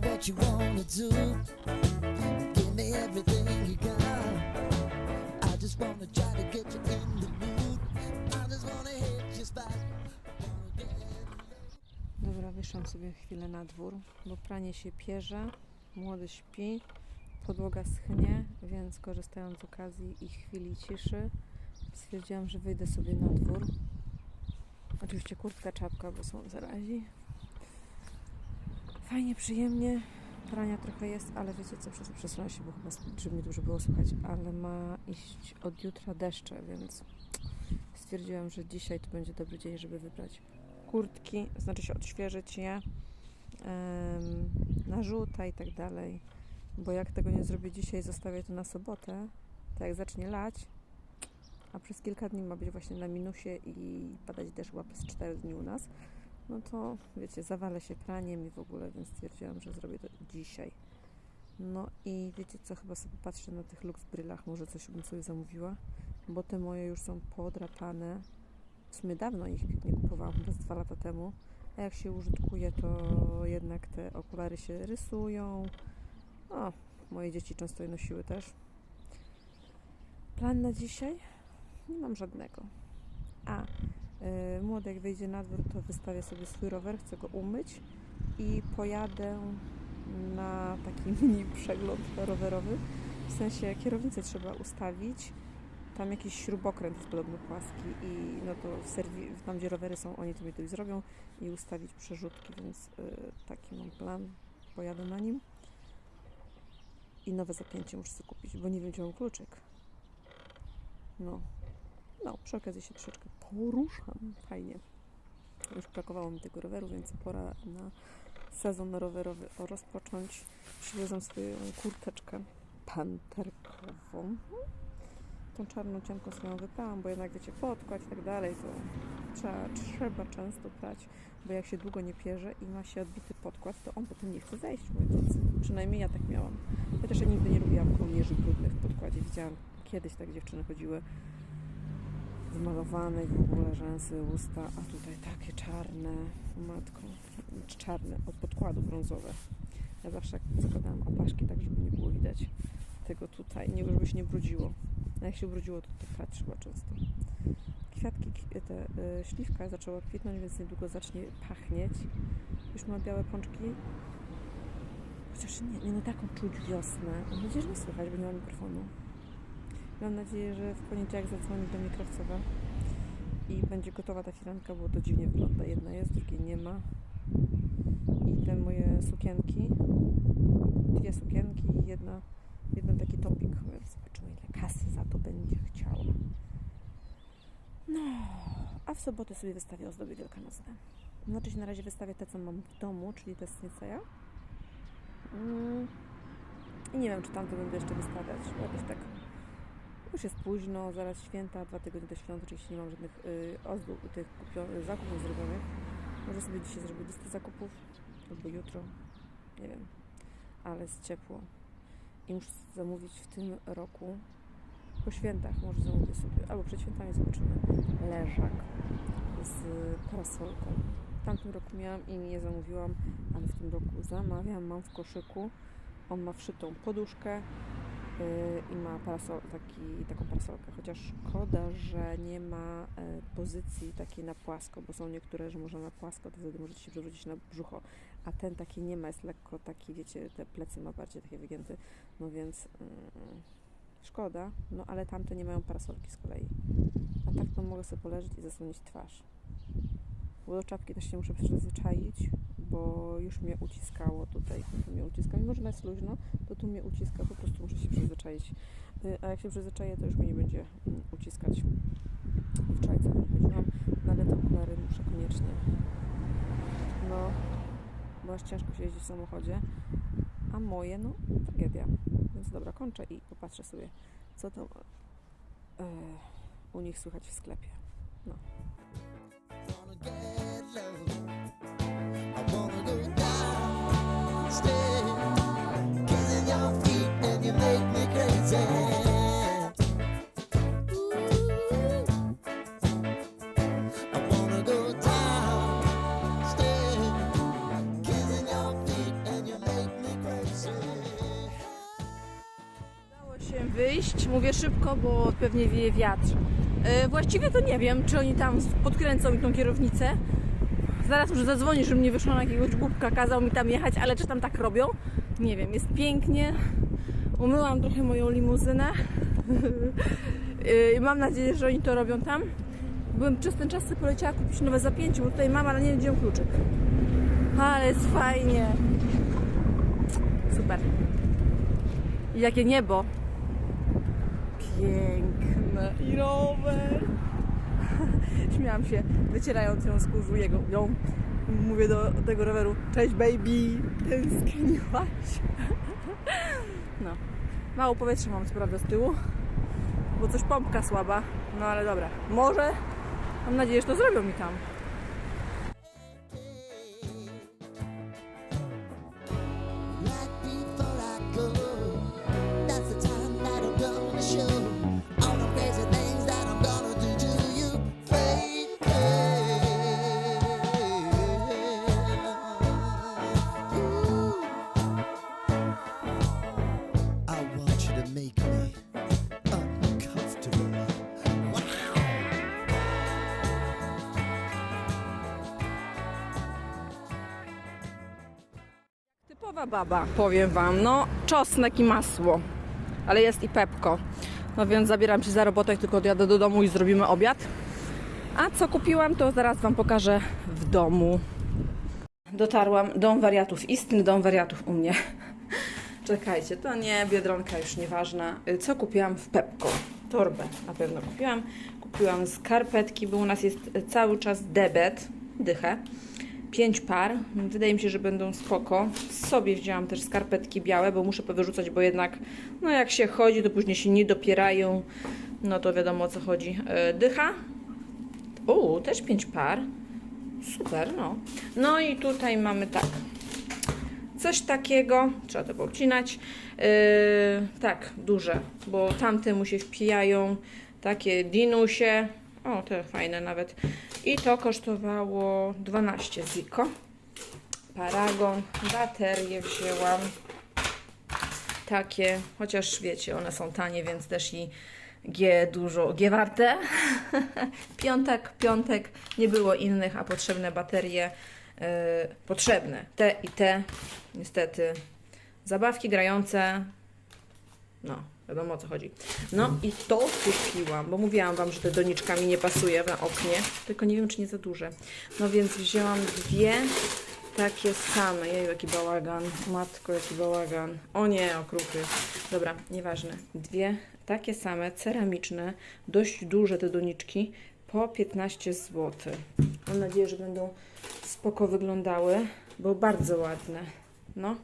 what you wanna do. Give me everything you got. I just wanna try to get you in the mood. I just wanna hit you spot. Dobra, wyszłam sobie chwilę na dwór, bo pranie się pierze, młody śpi, podłoga schnie, więc korzystając z okazji i chwili ciszy, stwierdziłam, że wyjdę sobie na dwór. Oczywiście kurtka, czapka, bo są zarazi. Fajnie, przyjemnie. Prania trochę jest, ale wiecie co, przez przesunęła się, bo chyba żeby mnie dużo było słychać, ale ma iść od jutra deszcze, więc stwierdziłam, że dzisiaj to będzie dobry dzień, żeby wybrać kurtki, znaczy się odświeżyć je, em, narzuta i tak dalej. Bo jak tego nie zrobię dzisiaj, zostawię to na sobotę, to jak zacznie lać, a przez kilka dni ma być właśnie na minusie i padać deszcz chyba przez 4 dni u nas, no to wiecie, zawalę się praniem i w ogóle, więc stwierdziłam, że zrobię to dzisiaj. No i wiecie co, chyba sobie patrzę na tych luk w brylach, może coś bym sobie zamówiła, bo te moje już są podrapane, w sumie dawno ich nie kupowałam, chyba z dwa lata temu. A jak się użytkuje, to jednak te okulary się rysują. O, moje dzieci często je nosiły też. Plan na dzisiaj? Nie mam żadnego. A, młody jak wyjdzie na dwór, to wystawię sobie swój rower, chcę go umyć i pojadę na taki mini przegląd rowerowy. W sensie kierownicę trzeba ustawić, tam jakiś śrubokręt jest podobno płaski i no to w serwi- tam gdzie rowery są, oni to mi to zrobią i ustawić przerzutki, więc y, taki mam plan, pojadę na nim i nowe zapięcie muszę sobie kupić, bo nie wiem gdzie mam kluczyk. No, no przy okazji się troszeczkę poruszam, fajnie. Już brakowało mi tego roweru, więc pora na sezon rowerowy rozpocząć. Przywiozłam swoją kurteczkę panterkową tą czarną cienką swoją wyprałam, bo jednak wiecie, podkład i tak dalej, to trzeba, trzeba często prać, bo jak się długo nie pierze i ma się odbity podkład, to on potem nie chce zejść, moi drodzy. Przynajmniej ja tak miałam. Chociaż ja nigdy nie lubiłam kołnierzy brudnych w podkładzie. Widziałam, kiedyś tak dziewczyny chodziły wymalowane w ogóle rzęsy, usta, a tutaj takie czarne, matko, czarne od podkładu brązowe. Ja zawsze zakładałam opaszki, tak żeby nie było widać tego tutaj, nie, żeby się nie brudziło. A jak się ubrudziło, to prać trzeba często. Kwiatki, ki- te, y, śliwka zaczęła kwitnąć, więc niedługo zacznie pachnieć. Już ma białe pączki. Chociaż nie, nie no taką czuć wiosnę. Mam nadzieję, że nie słychać, bo nie ma mikrofonu. Mam nadzieję, że w poniedziałek zadzwoni do mnie krawcowa i będzie gotowa ta firanka, bo to dziwnie wygląda. Jedna jest, drugiej nie ma. I te moje sukienki, dwie sukienki i jedna jeden taki topik, zobaczymy ile kasy za to będzie chciała. No, a w sobotę sobie wystawię ozdoby wielkanocne. Znaczy się na razie wystawię te, co mam w domu, czyli te z Niceja. Mm. I nie wiem, czy tamte będę jeszcze wystawiać. bo Jakoś tak już jest późno, zaraz święta, dwa tygodnie do świąt, oczywiście nie mam żadnych y, tych zakupów zrobionych. Może sobie dzisiaj zrobię listę zakupów, albo jutro, nie wiem, ale jest ciepło i muszę zamówić w tym roku po świętach może zamówię sobie, albo przed świętami zobaczymy leżak z parasolką. W tamtym roku miałam i nie zamówiłam, ale w tym roku zamawiam, mam w koszyku. On ma wszytą poduszkę i ma parasol, taki, taką parasolkę, chociaż szkoda, że nie ma e, pozycji takiej na płasko, bo są niektóre, że można na płasko, to wtedy możecie się przewrócić na brzucho, a ten taki nie ma, jest lekko taki, wiecie, te plecy ma bardziej takie wygięte, no więc mm, szkoda, no ale tamte nie mają parasolki z kolei. A tak to mogę sobie poleżeć i zasłonić twarz. Bo do czapki też się muszę przyzwyczaić, bo już mnie uciskało tutaj, tu mnie uciska. Mimo, że jest luźno, to tu mnie uciska, po prostu muszę się przyzwyczaić. Y, A jak się przyzwyczaję, to już mnie nie będzie mm, uciskać. Wczoraj co chodziłam, no ale te okulary muszę koniecznie. No, bo aż ciężko się w samochodzie. A moje, no, tragedia. Więc dobra, kończę i popatrzę sobie, co tam e, u nich słychać w sklepie. No. chcę I wyjść, mówię szybko, bo pewnie wieje wiatr. E, Właściwie to nie wiem, czy oni tam podkręcą mi tą kierownicę. Zaraz już zadzwoni, żebym nie wyszła na jakiegoś głupka, kazał mi tam jechać, ale czy tam tak robią? Nie wiem, jest pięknie, Umyłam trochę moją limuzynę. Yy, Mam nadzieję, że oni to robią tam. Byłem przez ten czas poleciała kupić nowe zapięcie, bo tutaj mam, ale nie wiem kluczyk. Ale jest fajnie. Super. I jakie niebo. Piękne. I rower. Śmiałam się, wycierając ją z kurzu jego, ją. Mówię do tego roweru, cześć baby, tęskniłaś. No. Mało powietrza mam co prawda z tyłu, bo coś pompka słaba, no ale dobra. Może, mam nadzieję, że to zrobią mi tam. Baba, powiem Wam. No, czosnek i masło. Ale jest i pepko. No więc zabieram się za robotę, tylko odjadę do domu i zrobimy obiad. A co kupiłam, to zaraz Wam pokażę w domu. Dotarłam, dom wariatów, istny dom wariatów u mnie. Czekajcie, to nie, biedronka już nieważna. Co kupiłam w Pepko? Torbę na pewno kupiłam. Kupiłam skarpetki, bo u nas jest cały czas debet, dychę. Pięć par. Wydaje mi się, że będą spoko. Sobie wzięłam też skarpetki białe, bo muszę powyrzucać, bo jednak no jak się chodzi, to później się nie dopierają. No to wiadomo o co chodzi. Y, Dycha. O, też pięć par. Super, no. No i tutaj mamy tak. Coś takiego, trzeba to poobcinać. Yy, tak, duże, bo tamte mu się wpijają. Takie dinusie. O, te fajne nawet. I to kosztowało 12 ziko. Paragon, baterie wzięłam. Takie, chociaż wiecie, one są tanie, więc też i G dużo, G warte. piątek, piątek, nie było innych, a potrzebne baterie yy, potrzebne. Te i te, niestety. Zabawki grające, no, wiadomo o co chodzi. No i to kupiłam, bo mówiłam Wam, że te doniczka mi nie pasuje na oknie, tylko nie wiem, czy nie za duże. No więc wzięłam dwie takie same. Jeju, jaki bałagan. Matko, jaki bałagan. O nie, okruchy. Dobra, nieważne. Dwie takie same, ceramiczne, dość duże te doniczki, po 15 zł. Mam nadzieję, że będą spoko wyglądały, bo bardzo ładne. No.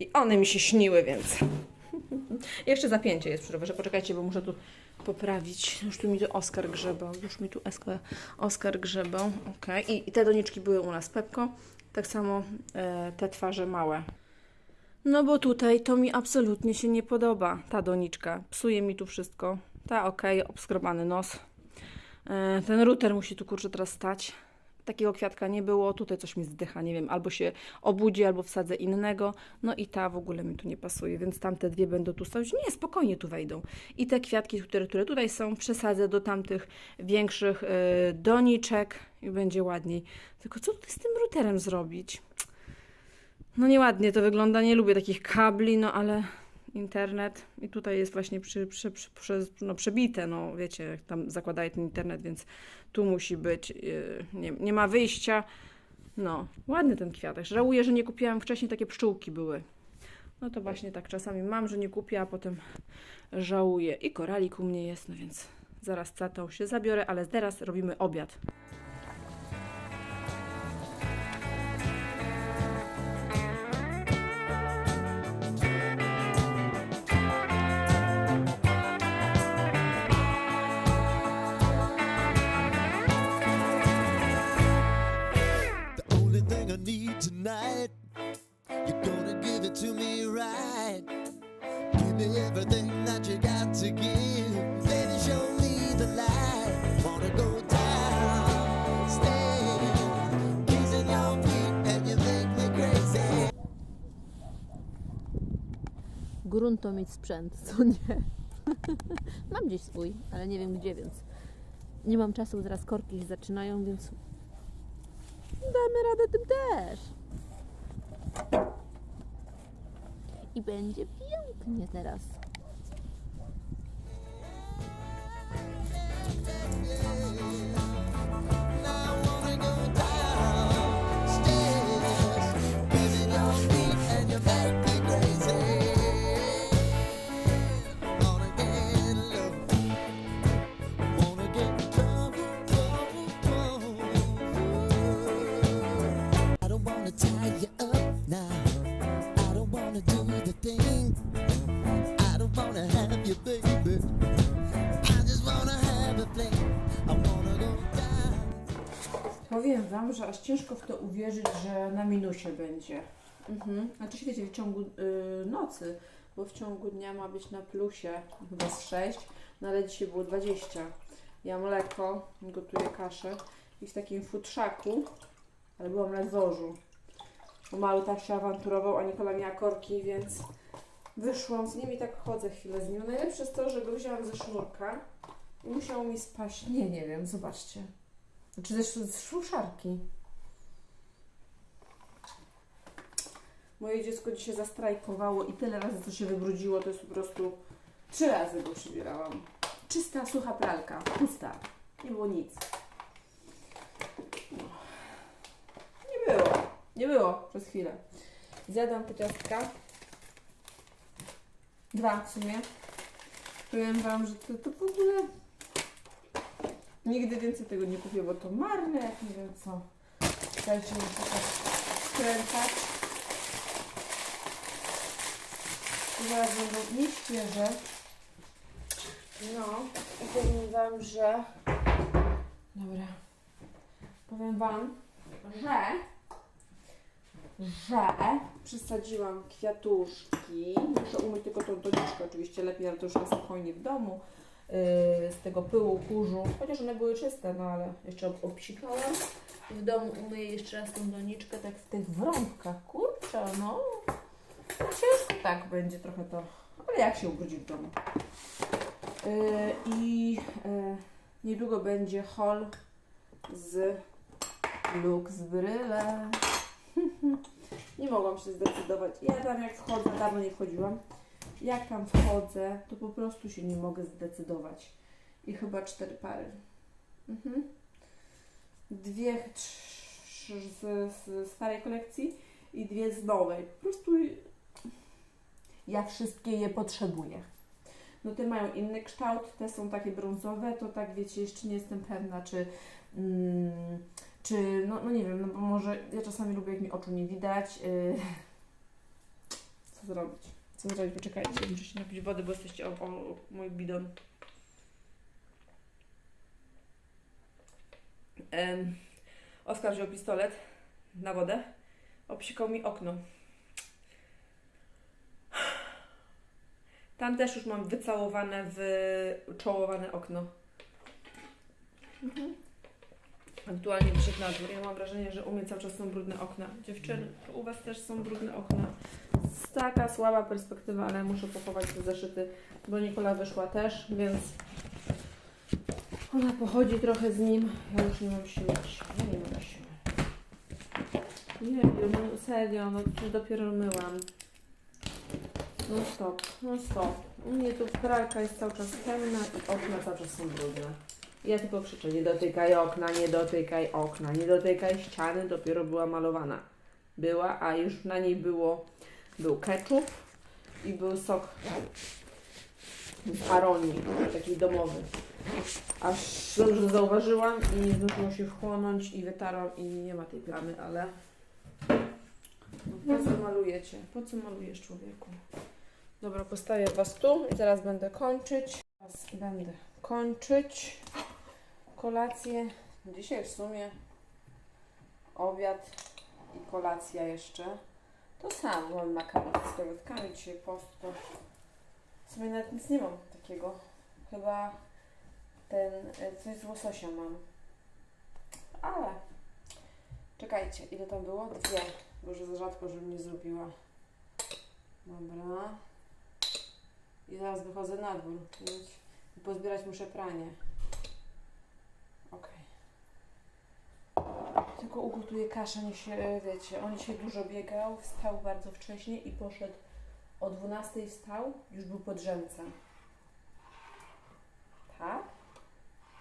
I one mi się śniły, więc jeszcze zapięcie jest przy rowerze. Poczekajcie, bo muszę tu poprawić. Już tu mi tu Oskar grzebał. Już mi tu Oskar, grzebał. Ok. I, I te doniczki były u nas Pepko. Tak samo e, te twarze małe. No bo tutaj to mi absolutnie się nie podoba, ta doniczka. Psuje mi tu wszystko. Ta ok, obskrobany nos. E, ten router musi tu kurczę teraz stać. Takiego kwiatka nie było, tutaj coś mi zdycha, nie wiem, albo się obudzi, albo wsadzę innego. No i ta w ogóle mi tu nie pasuje, więc tamte dwie będą tu stać. Nie, spokojnie tu wejdą. I te kwiatki, które, które tutaj są, przesadzę do tamtych większych y, doniczek i będzie ładniej. Tylko co tutaj z tym routerem zrobić? No nieładnie to wygląda, nie lubię takich kabli, no ale internet i tutaj jest właśnie przy, przy, przy, no, przebite, no wiecie, tam zakładają ten internet, więc tu musi być, yy, nie, nie ma wyjścia. No, ładny ten kwiatek. Żałuję, że nie kupiłam wcześniej, takie pszczółki były. No to właśnie tak czasami mam, że nie kupię, a potem żałuję. I koralik u mnie jest, no więc zaraz za tą się zabiorę, ale teraz robimy obiad. Crazy. grunto mieć sprzęt, co nie? mam gdzieś swój, ale nie wiem gdzie, więc nie mam czasu, zaraz korki się zaczynają, więc damy radę tym też. I będzie pięknie teraz. Że aż ciężko w to uwierzyć, że na minusie będzie. Mhm. Znaczy się wiecie, w ciągu y, nocy, bo w ciągu dnia ma być na plusie chyba z 6, no ale dzisiaj było 20. Ja mleko, gotuję kaszę i w takim futrzaku, ale byłam na dworzu. Bo mały tak się awanturował, a Nikola miała korki, więc wyszłam z nim i tak chodzę chwilę z nim. Najlepsze jest to, że go wzięłam ze sznurka i musiał mi spaść. Nie, nie wiem, zobaczcie. Ze, sz- z szluszarki. Moje dziecko dzisiaj zastrajkowało i tyle razy, co się wybrudziło, to jest po prostu trzy razy go przybierałam. Czysta, sucha pralka, pusta. Nie było nic. Nie było. Nie było przez chwilę. Zjadłam te ciastka. Dwa w sumie. Powiem Wam, że to, to w ogóle Nigdy więcej tego nie kupię, bo to marne, jak nie wiem co. Dajcie mi to tak skręcać. I zaraz będą nieświeże. No, i powiem Wam, że... Dobra. Powiem Wam, że... Że przesadziłam kwiatuszki. Muszę umyć tylko tą doniczkę oczywiście lepiej, ale to już na spokojnie w domu z tego pyłu, kurzu, chociaż one były czyste, no ale jeszcze ob- obsikałam. W domu umyję jeszcze raz tą doniczkę, tak w tych wrąbkach, kurczę, no. no ciężko tak będzie trochę to, ale jak się ubrudzi w domu. Yy, I yy, niedługo będzie haul z Lux Bryle. nie mogłam się zdecydować. Ja tam jak wchodzę, dawno nie wchodziłam jak tam wchodzę, to po prostu się nie mogę zdecydować. I chyba cztery pary. Mhm. Dwie z, z starej kolekcji i dwie z nowej. Po prostu ja wszystkie je potrzebuję. No te mają inny kształt, te są takie brązowe, to tak wiecie, jeszcze nie jestem pewna, czy, mm, czy no, no nie wiem, no bo może ja czasami lubię, jak mi oczu nie widać. Yy. Co zrobić? Co zrobić? Poczekajcie, muszę się napić wody, bo jesteście o, o, o mój bidon. Um, Oskar wziął pistolet na wodę, obsikał mi okno. Tam też już mam wycałowane, wyczołowane okno. Mhm. Aktualnie wyszedł na dwór. Ja mam wrażenie, że u mnie cały czas są brudne okna. Dziewczyny, u Was też są brudne okna. Taka słaba perspektywa, ale muszę pochować te zeszyty, bo Nikola wyszła też, więc ona pochodzi trochę z nim. Ja już nie mam siły. Ja nie mam siły. Nie wiem, no serio, no to dopiero myłam. No stop, no stop. U mnie tu pralka jest cały czas pełna i okna cały czas są brudne. Ja tylko krzyczę, nie dotykaj okna, nie dotykaj okna, nie dotykaj ściany, dopiero była malowana. Była, a już na niej było, był ketchup i był sok z aronii, taki domowy. Aż dobrze zauważyłam i zdążyło się wchłonąć i wytarłam i nie ma tej plamy, ale po co malujecie? Po co malujesz człowieku? Dobra, postawię Was tu i zaraz będę kończyć. Teraz będę kończyć kolację. Dzisiaj w sumie obiad i kolacja jeszcze. To samo mam makaron z krewetkami, dzisiaj post to w sumie nawet nic nie mam takiego. Chyba ten, e, coś z łososia mam. Ale czekajcie, ile tam było? Dwie. Już za rzadko, żebym nie zrobiła. Dobra. I zaraz wychodzę na dwór, pozbierać muszę pranie. Tylko ugotuję kaszę, niech się, wiecie, on dzisiaj dużo biegał, wstał bardzo wcześnie i poszedł o 12 wstał, już był pod drzemcem. Tak?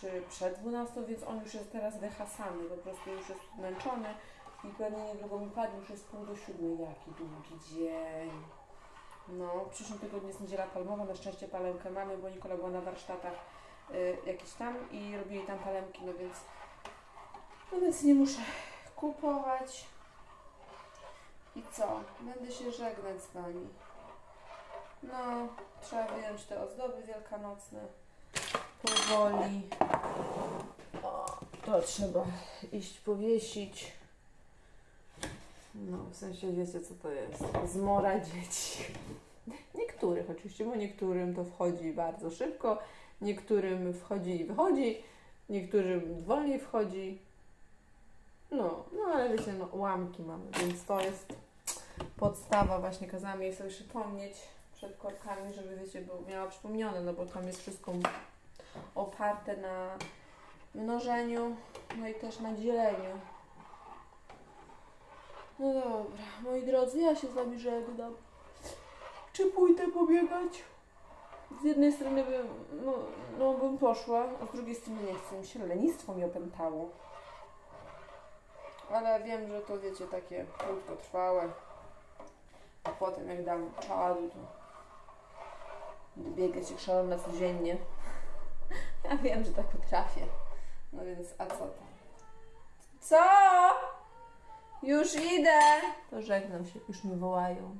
Czy przed 12, więc on już jest teraz wyhasany, po prostu już jest zmęczony i pewnie niedługo mi padnie, już jest pół do siódmej. Jaki długi dzień. No, w przyszłym tygodniu jest niedziela palmowa, na szczęście palemkę mamy, bo Nikola była na warsztatach y, jakiś tam i robi jej tam palemki, no więc no więc nie muszę kupować. I co? Będę się żegnać z Wami. No, trzeba wyjąć te ozdoby wielkanocne. Powoli. O, to trzeba iść powiesić. No, w sensie wiecie co to jest. Zmora dzieci. Niektórych oczywiście, bo niektórym to wchodzi bardzo szybko, niektórym wchodzi i wychodzi, niektórym wolniej wchodzi. No, no ale wiecie, no ułamki mamy, więc to jest podstawa. Właśnie kazałam jej sobie przypomnieć przed korkami, żeby wiecie, bo miała przypomniane, no bo tam jest wszystko oparte na mnożeniu, no i też na dzieleniu. No dobra, moi drodzy, ja się z wami żegnam. Czy pójdę pobiegać? Z jednej strony bym, no, no bym poszła, a z drugiej strony nie chcę mi się, lenistwo mi opętało. Ale wiem, że to wiecie, takie krótkotrwałe. A potem jak dam czadu, to biegać jak szalona codziennie. Ja wiem, że tak potrafię. No więc, a co to? Co? Już idę! To żegnam się, już mnie wołają.